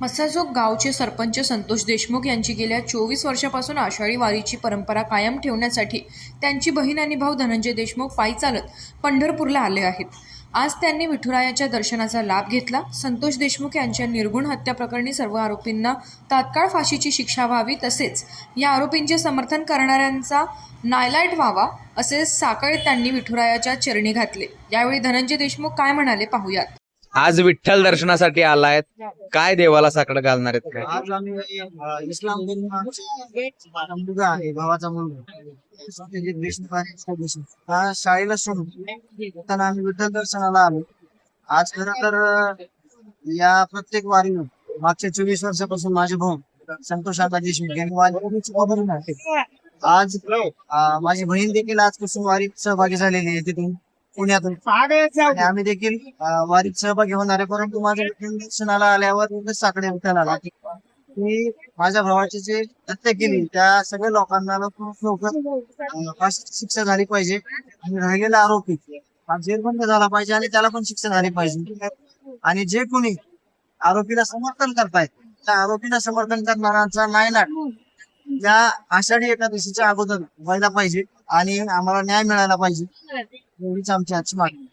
मस्साजोग गावचे सरपंच संतोष देशमुख यांची गेल्या चोवीस वर्षापासून आषाढी वारीची परंपरा कायम ठेवण्यासाठी त्यांची बहीण आणि भाऊ धनंजय देशमुख पायी चालत पंढरपूरला आले आहेत. आज त्यांनी विठुरायाच्या दर्शनाचा लाभ घेतला. संतोष देशमुख यांच्या निर्गुण हत्या प्रकरणी सर्व आरोपींना तात्काळ फाशीची शिक्षा व्हावी तसेच या आरोपींचे समर्थन करणाऱ्यांचा नायलाइट व्हावा असे साकळ त्यांनी विठुरायाच्या चरणी घातले. यावेळी धनंजय देशमुख काय म्हणाले पाहूयात. आज विठ्ठल दर्शनासाठी आलायत. काय देवाला साकडं घालणार आहेत काय? आज आम्ही अ, इस्लाम धर्माचा मुलगा आहे भावाचा मुलगा. देशमुख देशमुख हा शाळेला सोडून त्यांना आम्ही विठ्ठल दर्शनाला आलो. आज खरं तर अ, या प्रत्येक वारीनं मागच्या चोवीस वर्षापासून माझे भाऊ संतोष आता देशमुख यांनी वारीची आज अ, माझी बहीण देखील आजपासून वारीत सहभागी झालेली आहे तिथून. पुण्यातून. आणि आम्ही देखील वारीत सहभागी होणार आहे. परंतु माझ्या दर्शनाला आल्यावर साकडे विठ्ठलाला की माझ्या भावाची जे हत्या केली त्या सगळ्या लोकांना खूप लवकर शिक्षा झाली पाहिजे आणि राहिलेला आरोपी हा जेल बंद झाला पाहिजे आणि त्याला पण शिक्षा झाली पाहिजे. आणि जे कोणी आरोपीला समर्थन करतायत त्या आरोपीला समर्थन करणाऱ्यांचा नायनाट या आषाढी एकादशीच्या अगोदर व्हायला पाहिजे आणि आम्हाला न्याय मिळायला पाहिजे. एवढीच आमची आजची मागणी